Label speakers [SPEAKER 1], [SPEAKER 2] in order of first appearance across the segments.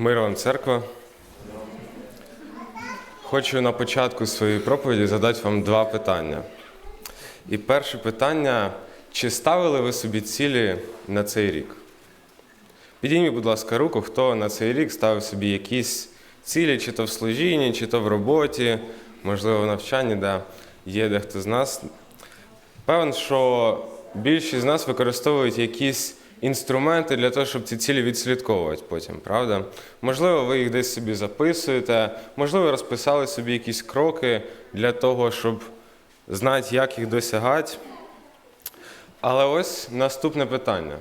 [SPEAKER 1] Мир вам, церква. Хочу на початку своєї проповіді задати вам два питання. І перше питання: чи ставили ви собі цілі на цей рік? Підійміть, будь ласка, руку, хто на цей рік ставив собі якісь цілі, чи то в служінні, чи то в роботі, можливо, в навчанні, да. є дехто з нас. Певен, що більшість з нас використовують якісь інструменти для того, щоб ці цілі відслідковувати потім, правда? Можливо, ви їх десь собі записуєте, можливо, розписали собі якісь кроки для того, щоб знати, як їх досягати. Але ось наступне питання.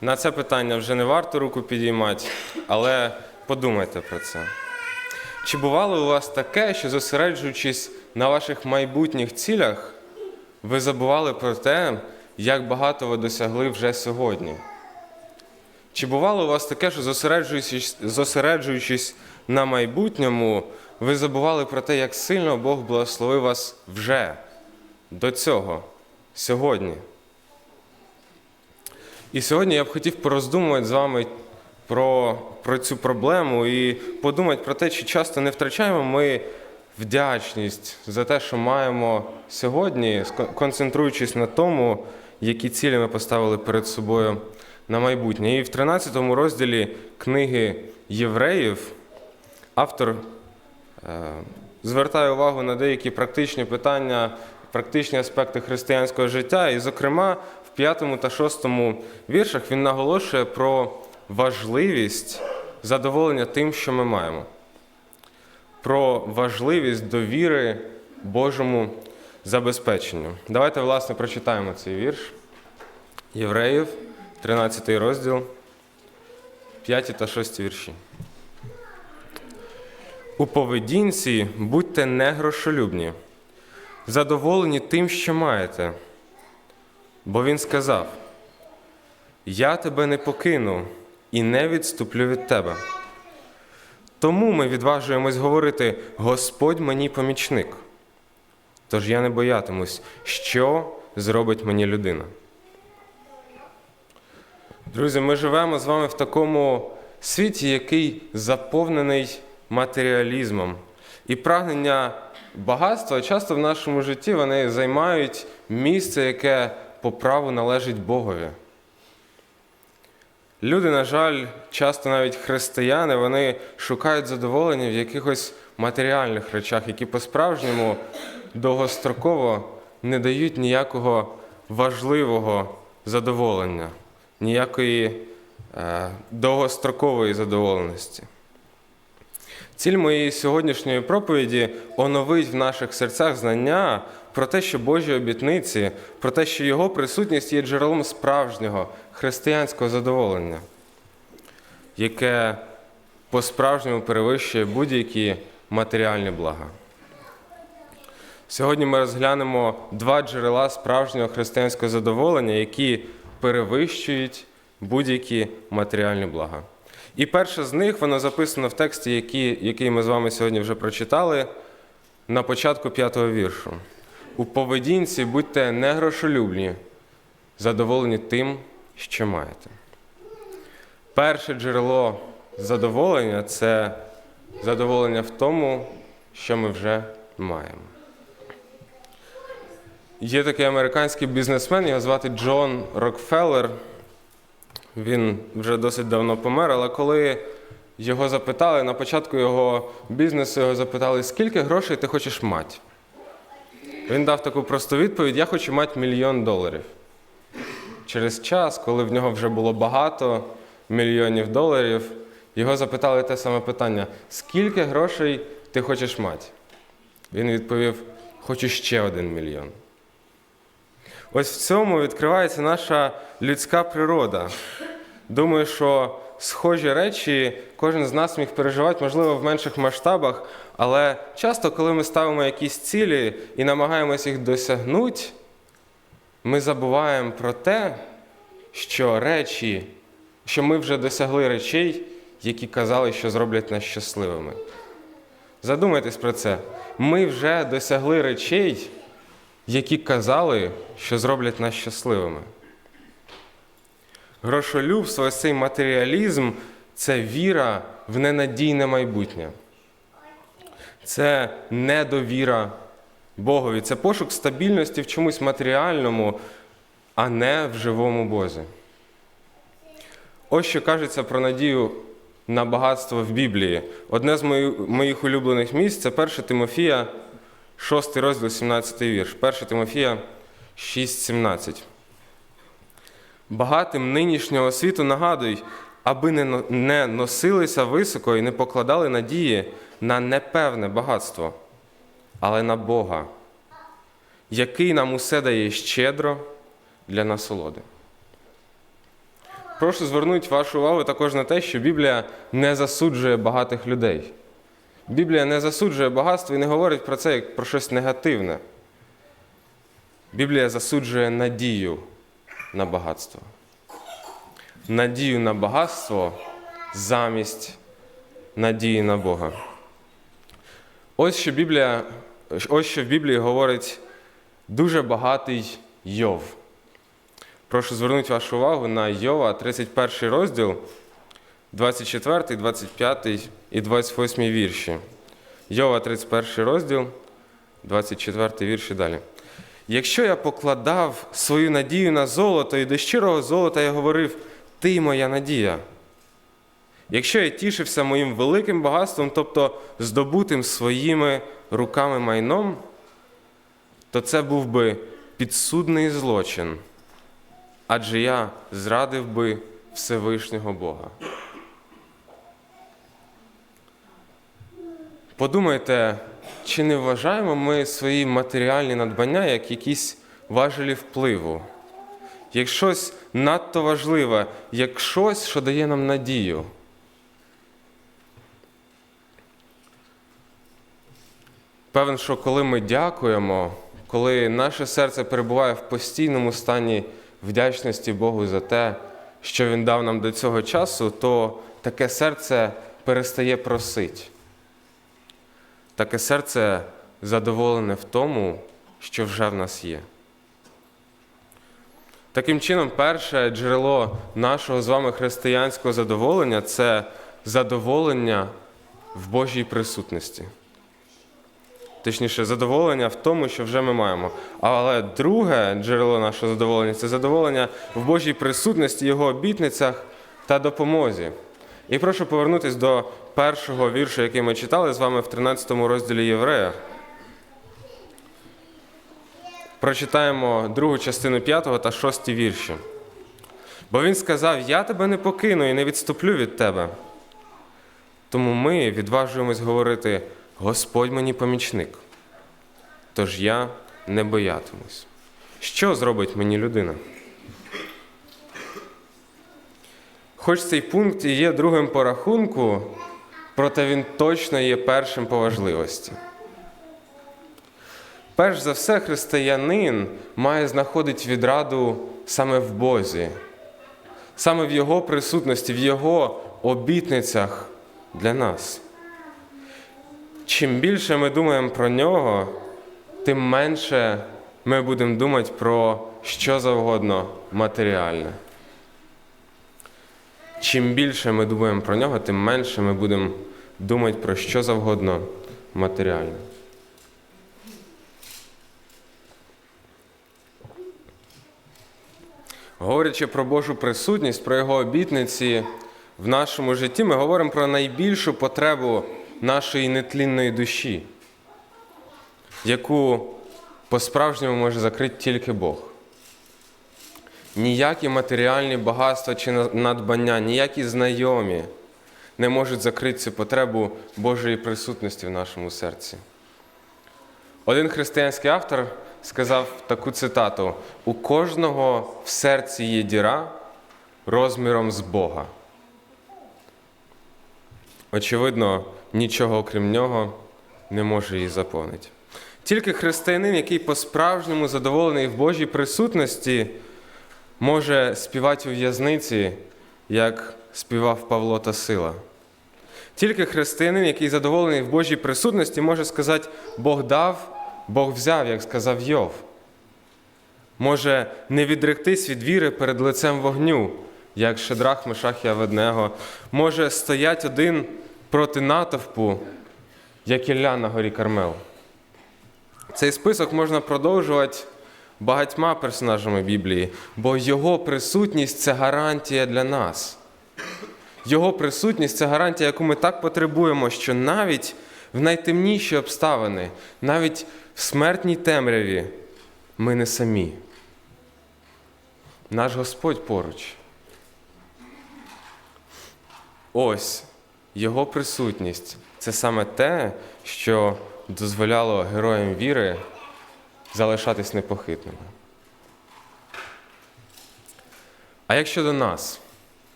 [SPEAKER 1] На це питання вже не варто руку підіймати, але подумайте про це. Чи бувало у вас таке, що зосереджуючись на ваших майбутніх цілях, ви забували про те, як багато ви досягли вже сьогодні? Чи бувало у вас таке, що зосереджуючись, зосереджуючись на майбутньому, ви забували про те, як сильно Бог благословив вас вже до цього, сьогодні? І сьогодні я б хотів пороздумувати з вами про, про цю проблему і подумати про те, чи часто не втрачаємо ми вдячність за те, що маємо сьогодні, концентруючись на тому, які цілі ми поставили перед собою на майбутнє. І в 13 розділі книги Євреїв автор е, звертає увагу на деякі практичні питання, практичні аспекти християнського життя. І, зокрема, в 5 та 6 віршах він наголошує про важливість задоволення тим, що ми маємо, про важливість довіри Божому забезпеченню. Давайте, власне, прочитаємо цей вірш. Євреїв, 13 розділ, 5 та 6 вірші. У поведінці будьте не грошолюбні, задоволені тим, що маєте. Бо він сказав: Я тебе не покину і не відступлю від тебе. Тому ми відважуємось говорити: Господь мені помічник. Тож я не боятимусь, що зробить мені людина. Друзі, ми живемо з вами в такому світі, який заповнений матеріалізмом. І прагнення багатства часто в нашому житті вони займають місце, яке по праву належить Богові. Люди, на жаль, часто навіть християни, вони шукають задоволення в якихось матеріальних речах, які по-справжньому довгостроково не дають ніякого важливого задоволення, ніякої е, довгострокової задоволеності. Ціль моєї сьогоднішньої проповіді оновить в наших серцях знання про те, що Божі обітниці, про те, що Його присутність є джерелом справжнього християнського задоволення, яке по-справжньому перевищує будь-які матеріальні блага. Сьогодні ми розглянемо два джерела справжнього християнського задоволення, які перевищують будь-які матеріальні блага. І перше з них воно записано в тексті, який, який ми з вами сьогодні вже прочитали на початку п'ятого віршу. У поведінці будьте не грошолюбні, задоволені тим, що маєте. Перше джерело задоволення це задоволення в тому, що ми вже маємо. Є такий американський бізнесмен, його звати Джон Рокфеллер. Він вже досить давно помер, але коли його запитали, на початку його бізнесу його запитали, скільки грошей ти хочеш мати? Він дав таку просту відповідь: я хочу мати мільйон доларів. Через час, коли в нього вже було багато мільйонів доларів, його запитали те саме питання: скільки грошей ти хочеш мати? Він відповів: хочу ще один мільйон. Ось в цьому відкривається наша людська природа. Думаю, що схожі речі кожен з нас міг переживати, можливо, в менших масштабах, але часто, коли ми ставимо якісь цілі і намагаємося їх досягнути, ми забуваємо про те, що речі, що ми вже досягли речей, які казали, що зроблять нас щасливими. Задумайтесь про це. Ми вже досягли речей, які казали, що зроблять нас щасливими. Грошолюбство, цей матеріалізм це віра в ненадійне майбутнє. Це недовіра Богові. Це пошук стабільності в чомусь матеріальному, а не в живому Бозі. Ось що кажеться про надію на багатство в Біблії. Одне з моїх улюблених місць це 1 Тимофія, 6 розділ, 17 вірш. 1 Тимофія 6, 17. Багатим нинішнього світу нагадуй, аби не носилися високо і не покладали надії на непевне багатство, але на Бога, який нам усе дає щедро для насолоди. Прошу звернути вашу увагу також на те, що Біблія не засуджує багатих людей. Біблія не засуджує багатство і не говорить про це як про щось негативне. Біблія засуджує надію на багатство. Надію на багатство замість надії на Бога. Ось що Біблія, ось що в Біблії говорить дуже багатий Йов. Прошу звернути вашу увагу на Йова, 31 розділ, 24, 25 і 28 вірші. Йова, 31 розділ, 24 вірш і далі. Якщо я покладав свою надію на золото, і до щирого золота я говорив, ти моя надія. Якщо я тішився моїм великим багатством, тобто здобутим своїми руками майном, то це був би підсудний злочин, адже я зрадив би Всевишнього Бога. Подумайте, чи не вважаємо ми свої матеріальні надбання як якісь важелі впливу, як щось надто важливе, як щось, що дає нам надію. Певен, що коли ми дякуємо, коли наше серце перебуває в постійному стані вдячності Богу за те, що Він дав нам до цього часу, то таке серце перестає просити. Таке серце задоволене в тому, що вже в нас є. Таким чином, перше джерело нашого з вами християнського задоволення це задоволення в Божій присутності. Точніше, задоволення в тому, що вже ми маємо. Але друге джерело нашого задоволення це задоволення в Божій присутності, Його обітницях та допомозі. І прошу повернутися до першого віршу, який ми читали з вами в 13 розділі Єврея. Прочитаємо другу частину 5 та 6 вірші. Бо він сказав: Я тебе не покину і не відступлю від тебе. Тому ми відважуємось говорити: Господь мені помічник. Тож я не боятимусь. Що зробить мені людина? Хоч цей пункт і є другим по рахунку, проте він точно є першим по важливості. Перш за все, християнин має знаходити відраду саме в Бозі, саме в Його присутності, в Його обітницях для нас. Чим більше ми думаємо про нього, тим менше ми будемо думати про що завгодно матеріальне. Чим більше ми думаємо про нього, тим менше ми будемо думати про що завгодно матеріальне. Говорячи про Божу присутність, про Його обітниці в нашому житті, ми говоримо про найбільшу потребу нашої нетлінної душі, яку по-справжньому може закрити тільки Бог. Ніякі матеріальні багатства чи надбання, ніякі знайомі не можуть закрити цю потребу Божої присутності в нашому серці. Один християнський автор сказав таку цитату: у кожного в серці є діра розміром з Бога. Очевидно, нічого окрім нього не може її заповнити. Тільки християнин, який по-справжньому задоволений в Божій присутності, може співати у в'язниці, як співав Павло та Сила. Тільки християнин, який задоволений в Божій присутності, може сказати, Бог дав, Бог взяв, як сказав Йов. Може не відректись від віри перед лицем вогню, як Шедрах, Мешах і Аведнего, може стоять один проти натовпу, як Ілля на горі Кармел. Цей список можна продовжувати багатьма персонажами Біблії, бо його присутність це гарантія для нас. Його присутність це гарантія, яку ми так потребуємо, що навіть в найтемніші обставини, навіть в смертній темряві ми не самі. Наш Господь поруч. Ось Його присутність це саме те, що дозволяло героям віри залишатись непохитними. А як щодо нас?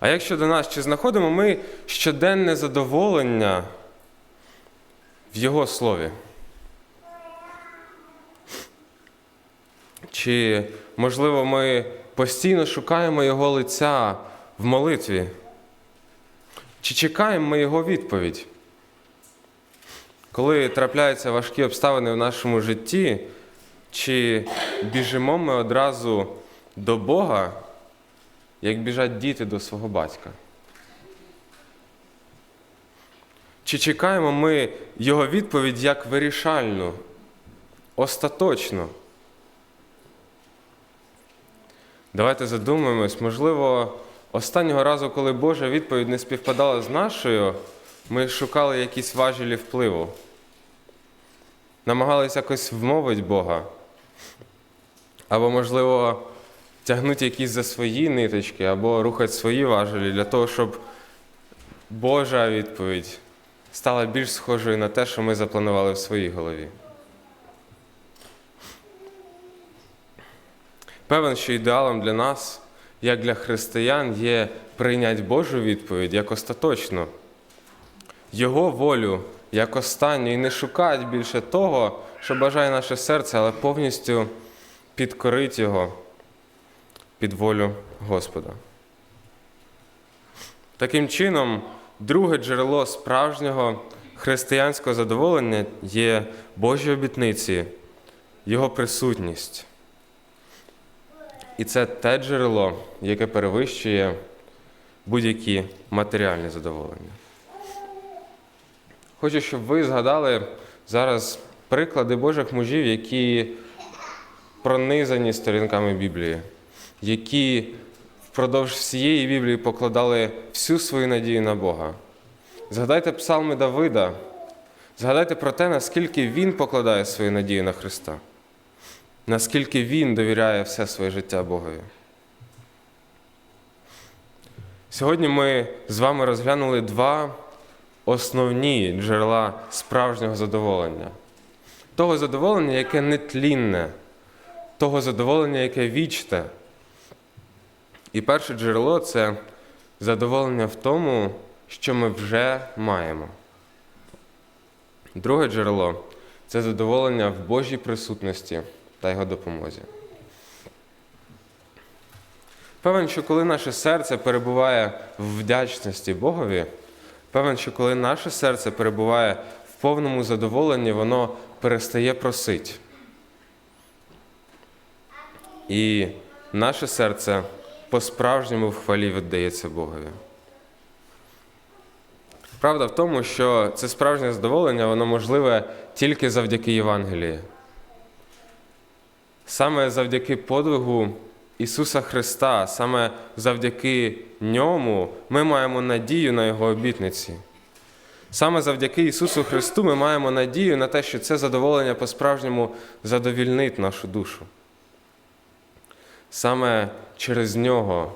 [SPEAKER 1] А як щодо нас, чи знаходимо ми щоденне задоволення в Його слові? Чи, можливо, ми постійно шукаємо Його лиця в молитві? Чи чекаємо ми Його відповідь? Коли трапляються важкі обставини в нашому житті, чи біжимо ми одразу до Бога, як біжать діти до свого батька? Чи чекаємо ми Його відповідь як вирішальну, остаточну? Давайте задумаємось, можливо, останнього разу, коли Божа відповідь не співпадала з нашою, ми шукали якісь важелі впливу. Намагалися якось вмовити Бога. Або, можливо, тягнути якісь за свої ниточки, або рухати свої важелі для того, щоб Божа відповідь стала більш схожою на те, що ми запланували в своїй голові. Певен, що ідеалом для нас, як для християн, є прийняти Божу відповідь як остаточну, Його волю як останню, і не шукати більше того, що бажає наше серце, але повністю підкорити Його під волю Господа. Таким чином, друге джерело справжнього християнського задоволення є Божі обітниці, Його присутність. І це те джерело, яке перевищує будь-які матеріальні задоволення. Хочу, щоб ви згадали зараз приклади Божих мужів, які пронизані сторінками Біблії, які впродовж всієї Біблії покладали всю свою надію на Бога. Згадайте псалми Давида, згадайте про те, наскільки він покладає свою надію на Христа наскільки він довіряє все своє життя Богові. Сьогодні ми з вами розглянули два основні джерела справжнього задоволення. Того задоволення, яке нетлінне, того задоволення, яке вічне. І перше джерело це задоволення в тому, що ми вже маємо. Друге джерело це задоволення в Божій присутності та його допомозі. Певен, що коли наше серце перебуває в вдячності Богові, певен, що коли наше серце перебуває в повному задоволенні, воно перестає просити. І наше серце по-справжньому в хвалі віддається Богові. Правда в тому, що це справжнє задоволення, воно можливе тільки завдяки Євангелії. Саме завдяки подвигу Ісуса Христа, саме завдяки Ньому ми маємо надію на Його обітниці. Саме завдяки Ісусу Христу ми маємо надію на те, що це задоволення по-справжньому задовільнить нашу душу. Саме через Нього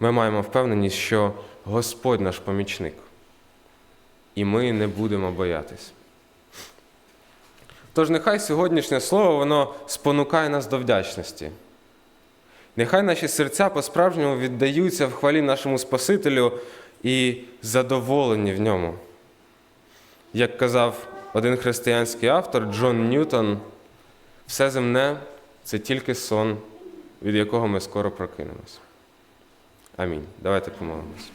[SPEAKER 1] ми маємо впевненість, що Господь наш помічник, і ми не будемо боятись. Тож нехай сьогоднішнє слово воно спонукає нас до вдячності. Нехай наші серця по-справжньому віддаються в хвалі нашому Спасителю і задоволені в ньому. Як казав один християнський автор Джон Ньютон, все земне це тільки сон, від якого ми скоро прокинемось. Амінь. Давайте помолимось.